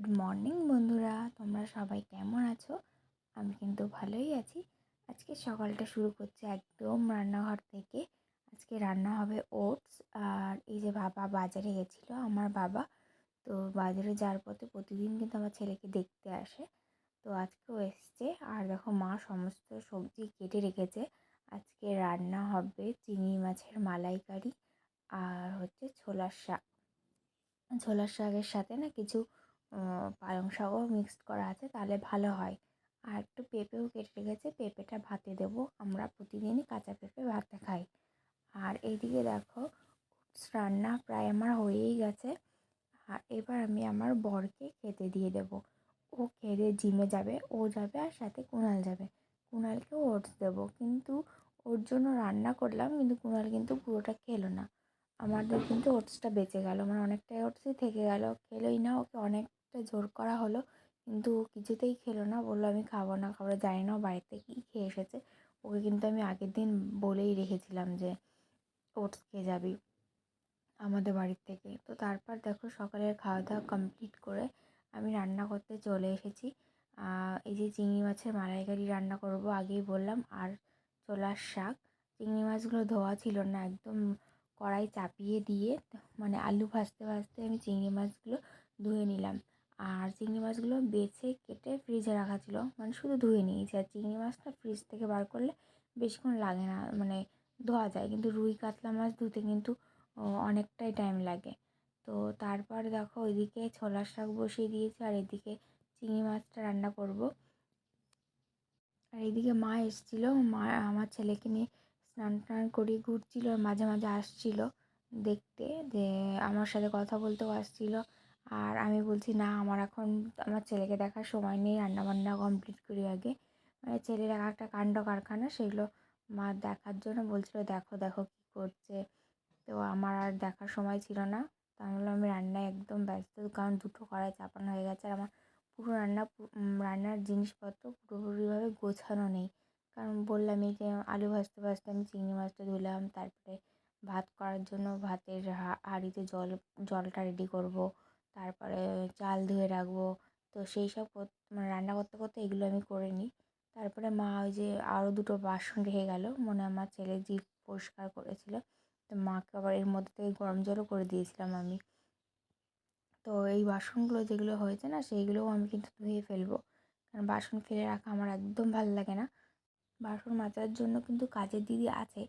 Good morning বন্ধুরা। তোমরা সবাই কেমন আছো? আমি কিন্তু ভালোই আছি। আজকে সকালটা শুরু করছি একদম রান্নাঘর থেকে। আজকে রান্না হবে ওটস। আর এই যে বাবা বাজারে গেছিল, আমার বাবা। তো বাজারে যাওয়ার পথে প্রতিদিন কিন্তু আমার ছেলেকে দেখতে আসে। তো আজকেও এসছে। আর দেখো, মা সমস্ত সবজি কেটে রেখেছে। আজকে রান্না হবে চিংড়ি মাছের মালাইকারি আর হচ্ছে ছোলার শাক। ছোলার শাকের সাথে না কিছু পালং শাকও মিক্সড করা আছে, তাহলে ভালো হয়। আর একটু পেঁপেও কেটে রেখেছে, পেঁপেটা ভাতে দেবো। আমরা প্রতিদিনই কাঁচা পেঁপে ভাতে খাই। আর এইদিকে দেখো রান্না প্রায় আমার হয়েই গেছে। আর এবার আমি আমার বরকে খেতে দিয়ে দেবো। ও খেয়ে জিমে যাবে, ও যাবে আর সাথে কুণাল যাবে। কুণালকেও ওটস দেবো, কিন্তু ওর জন্য রান্না করলাম, কিন্তু কুণাল কিন্তু পুরোটা খেলো না। আমাদের কিন্তু ওটসটা বেঁচে গেল মানে অনেকটাই ওটসই থেকে গেল। খেলোই না, ওকে অনেকটা জোর করা হলো। কিন্তু কিছুতেই খেলো না। বলল, আমি খাব না, খাব জানি না বাড়িতে কী খেয়ে এসেছে। ওকে কিন্তু আমি আগের দিন বলেই রেখেছিলাম যে, ওটস খেয়ে যাবি আমাদের বাড়ির থেকে। তো তারপর দেখো সকালের খাওয়া দাওয়া কমপ্লিট করে আমি রান্না করতে চলে এসেছি। এই যে চিংড়ি মাছের মালাইকারি রান্না করব আগেই বললাম, আর ছোলার শাক। চিংড়ি মাছগুলো ধোয়া ছিল না, একদম কড়াই চাপিয়ে দিয়ে মানে আলু ভাজতে ভাজতে আমি চিংড়ি মাছগুলো ধুয়ে নিলাম। আর চিংড়ি মাছগুলো বেছে কেটে ফ্রিজে রাখা ছিল। মানে শুধু ধুয়ে নিয়েছি। আর চিংড়ি মাছটা ফ্রিজ থেকে বার করলে বেশিক্ষণ লাগে না মানে ধোয়া যায়। কিন্তু রুই কাতলা মাছ ধুতে কিন্তু অনেকটাই টাইম লাগে। তো তারপর দেখো ওইদিকে ছোলার শাক বসিয়ে দিয়েছি। আর এদিকে চিংড়ি মাছটা রান্না করব। আর এদিকে মা এসেছিল। মা, আমার ছেলেকে নিয়ে স্নান টান করিয়ে ঘুরছিল। মাঝে মাঝে আসছিল দেখতে। যে আমার সাথে কথা বলতেও আসছিল। আর আমি বলছি, না, আমার এখন আমার ছেলেকে দেখার সময় নেই, রান্নাবান্না কমপ্লিট করি আগে। মানে ছেলের এক একটা কাণ্ড কারখানা, সেগুলো মা দেখার জন্য বলছিল, দেখো দেখো কী করছে। তো আমার আর দেখার সময় ছিল না। তাহলে আমি রান্নায় একদম ব্যস্ত, কারণ দুটো কড়াই চাপানো হয়ে গেছে আর আমার পুরো রান্না রান্নার জিনিসপত্র পুরোপুরিভাবে গোছানো নেই। কারণ বললামই যে, আলু ভাজতে ভাজতে আমি চিংড়ি মাছটা ধুলাম, তারপরে ভাত করার জন্য ভাতের হাঁড়িতে জল, জলটা রেডি করব। তারপরে চাল ধুয়ে রাখব। তো সেই সব মানে রান্না করতে করতে এগুলো আমি করে নিই। তারপরে মা ওই যে আরও দুটো বাসন রেখে গেল, মনে আমার ছেলে জিভ পরিষ্কার করেছিল। তো মাকে আবার এর মধ্যে থেকে গরম জলও করে দিয়েছিলাম আমি। তো এই বাসনগুলো যেগুলো হয়েছে না, সেইগুলোও আমি কিন্তু ধুয়ে ফেলব। কারণ বাসন ফেলে রাখা আমার একদম ভালো লাগে না। বাসন মাজার জন্য কিন্তু কাজের দিদি আছে।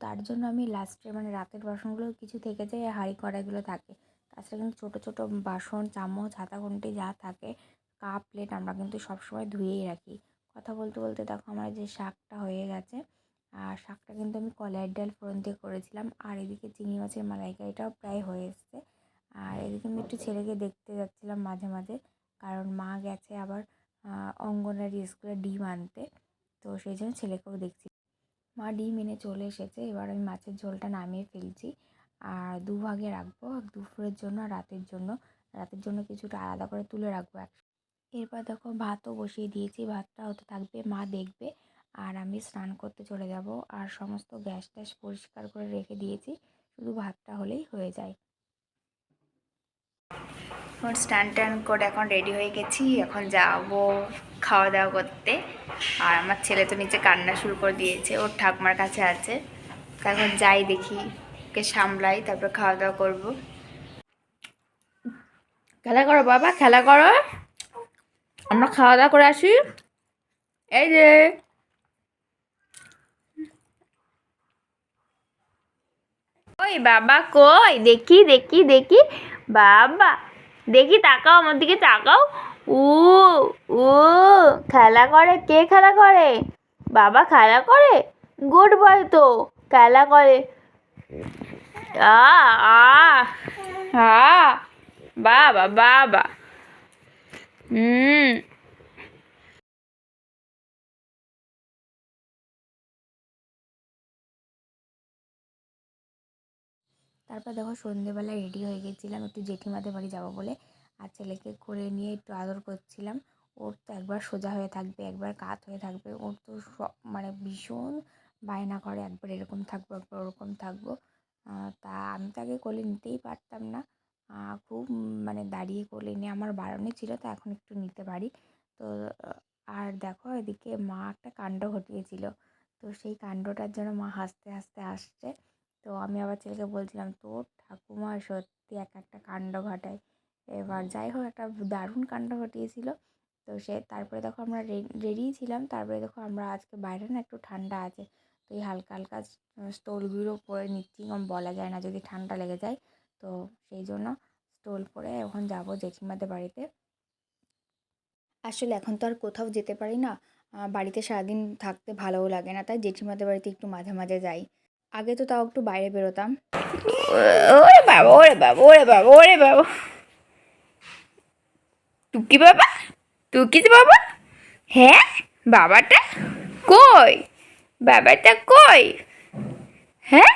তার জন্য আমি লাস্টে মানে রাতের বাসনগুলো কিছু থেকে যায়, হাঁড়ি কড়াইগুলো থাকে। তাছাড়া কিন্তু ছোটো ছোটো বাসন, চামচ হাতা খুন্তি যা থাকে, কাপ প্লেট আমরা কিন্তু সবসময় ধুয়েই রাখি। কথা বলতে বলতে দেখো আমার যে শাকটা হয়ে গেছে, আর শাকটা কিন্তু আমি কলাইয়ের ডাল ফোড়ন দিয়ে করেছিলাম, আর এদিকে চিংড়ি মাছের মালাইকারিটাও প্রায় হয়ে এসছে। আর এদিকে আমি একটু ছেলেকে দেখতে যাচ্ছিলাম মাঝে মাঝে, কারণ মা গেছে আবার অঙ্গনারী স্কুলে ডিম আনতে, তো সেই জন্য ছেলেকেও দেখছি। মা ডিম এনে চলে এসেছে, এবার আমি মাছের ঝোলটা নামিয়ে ফেলছি। আর দু ভাগে রাখব, দুপুরের জন্য রাতের জন্য। রাতের জন্য কিছুটা আলাদা করে তুলে রাখব এক এরপর দেখো ভাতও বসিয়ে দিয়েছি, ভাতটা হতে থাকবে, মা দেখবে। আর আমি স্নান করতে চলে যাব আর সমস্ত গ্যাস ট্যাস পরিষ্কার করে রেখে দিয়েছি, শুধু ভাতটা হলেই হয়ে যায়। এখন স্নান টান করে এখন রেডি হয়ে গেছি, এখন যাব খাওয়া দাওয়া করতে। আর আমার ছেলে তো নিচে কান্না শুরু করে দিয়েছে, ওর ঠাকুমার কাছে আছে। এখন যাই দেখি। ওকে সামলাই, তারপর খাওয়া দাওয়া করব। খেলা করো বাবা, খেলা করো। আমরা খাওয়া দাওয়া করে আসি। এই যে। ওই বাবা কই? দেখি দেখি দেখি। বাবা, দেখি তাকাও, আমার দিকে তাকাও। উ উ, খেলা করে? কে খেলা করে? বাবা খেলা করে? গুড বয় তো, খেলা করে। আ আ হা বাবা বাবা। হুম। তারপর দেখো সন্ধেবেলা রেডি হয়ে গেছিলাম, একটু জেঠিমাদের বাড়ি যাব বলে। আর ছেলেকে করে নিয়ে একটু আদর করছিলাম। ওর তো একবার সোজা হয়ে থাকবে, একবার কাত হয়ে থাকবে। ওর তো সব মানে ভীষণ বায়না করে, একবার এরকম থাকব, একবার ওরকম থাকব। তা আমি তাকে কোলে নিতেই পারতাম না। খুব মানে দাঁড়িয়ে কোলে নিয়ে আমার বারণে ছিল, তো এখন একটু নিতে পারি। তো আর দেখো এদিকে মা একটা কাণ্ড ঘটিয়েছিল। তো সেই কাণ্ডটার জন্য মা হাসতে হাসতে আসছে। তো আমি আবার ছেলেকে বলছিলাম, তোর ঠাকুমা সত্যি এক একটা কাণ্ড ঘটায়। এবার যাই হোক, একটা দারুণ কাণ্ড ঘটিয়েছিল। তো সে, তারপরে দেখো আমরা রেডি ছিলাম। তারপরে দেখো আমরা আজকে বাইরে না একটু ঠান্ডা আছে। তো এই হালকা হালকা স্টোলগুলো পরে নিচ্ছি। কারণ বলা যায় না যদি ঠান্ডা লেগে যায়। তো সেই জন্য স্টোল পরে এখন যাব জেঠিমাদের বাড়িতে। আসলে এখন তো আর কোথাও যেতে পারি না। বাড়িতে সারাদিন থাকতে ভালোও লাগে না তাই জেঠিমাদের বাড়িতে একটু মাঝে মাঝে যাই। আগে তো তাও একটু বাইরে বেরোতাম। ওরে বাবা ওরে বাবা ওরে বাবা ওরে বাবা। টুকি বাবা? টুকি বাবা? হ্যাঁ? বাবাটা? কই? বাবাটা কই? হ্যাঁ?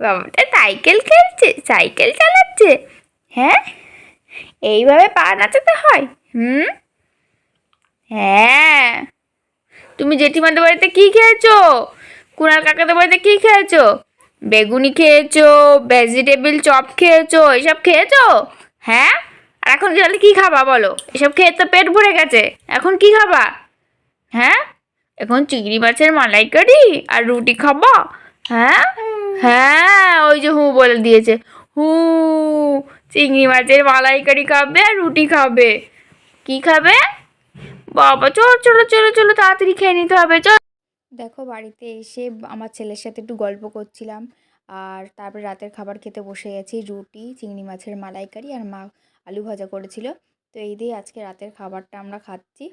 বাবাটা সাইকেল খেলছে, সাইকেল চালাচ্ছে। হ্যাঁ? এইভাবে পা নাচাতে হয়? হুম? হ্যাঁ। তুমি জেঠিমাদের বাড়িতে কি খেয়েছো? কুণাল কাকাদের বাড়িতে কি খেয়েছো? বেগুনি খেয়েছো, ভেজিটেবিল, চপ খেয়েছো, এসব খেয়েছো? হ্যাঁ? আর এখন তাহলে কি খাবা বলো? এসব খেয়ে তো পেট ভরে গেছে। এখন কি খাবা? হ্যাঁ? এখন চিংড়ি মাছের মালাইকারি আর রুটি খাবা। হ্যাঁ? হ্যাঁ ওই যে হু বলে দিয়েছে। হু, চিংড়ি মাছের মালাইকারি খাবে আর রুটি খাবে। কি খাবে? বাবা, চলো চলো চলো চলো, তাড়াতাড়ি খেয়ে নিতে হবে, চল। দেখো, বাড়িতে এসে আমার ছেলের সাথে একটু গল্প করছিলাম। আর তারপরে রাতের খাবার খেতে বসে গেছি, রুটি, চিংড়ি মাছের মালাইকারি আর মা আলু ভাজা করেছিল। তো এই দিয়ে আজকে রাতের খাবারটা আমরা খাচ্ছি।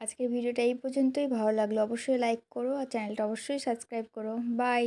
আজকের ভিডিওটা এই পর্যন্তই। ভালো লাগল অবশ্যই লাইক করো আর চ্যানেলটা অবশ্যই সাবস্ক্রাইব করো। বাই